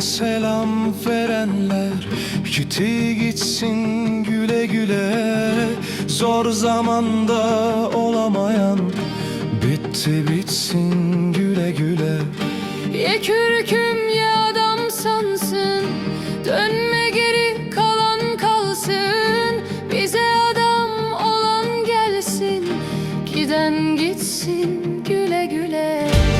selam verenler Gitti gitsin güle güle. Zor zamanda olamayan Bitti bitsin güle güle. Ye kürküm ya adam sansın Dönme geri kalan kalsın. Bize adam olan gelsin Giden gitsin güle güle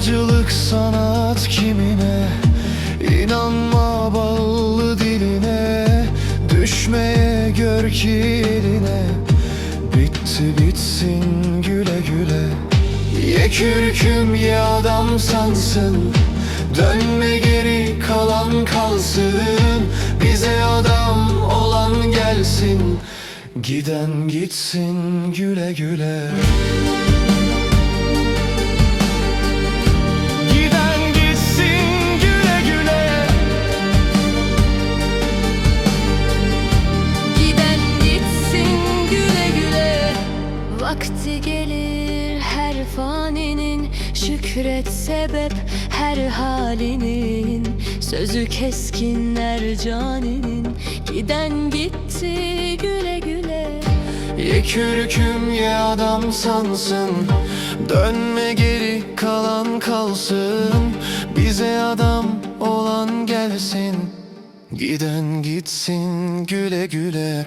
Yağcılık sanat kimine? İnanma ballı diline. Düşmeye gör ki eline. Bitti bitsin güle güle. Ye kürküm ye adam sansın Dönme geri kalan kalsın. Bize adam olan gelsin. Giden gitsin güle güle. Giden Şükret sebep her halinin. Sözü keskinler caninin. Giden gitti güle güle. Ye kürküm ye adam sansın. Dönme geri kalan kalsın. Bize adam olan gelsin. Giden gitsin güle güle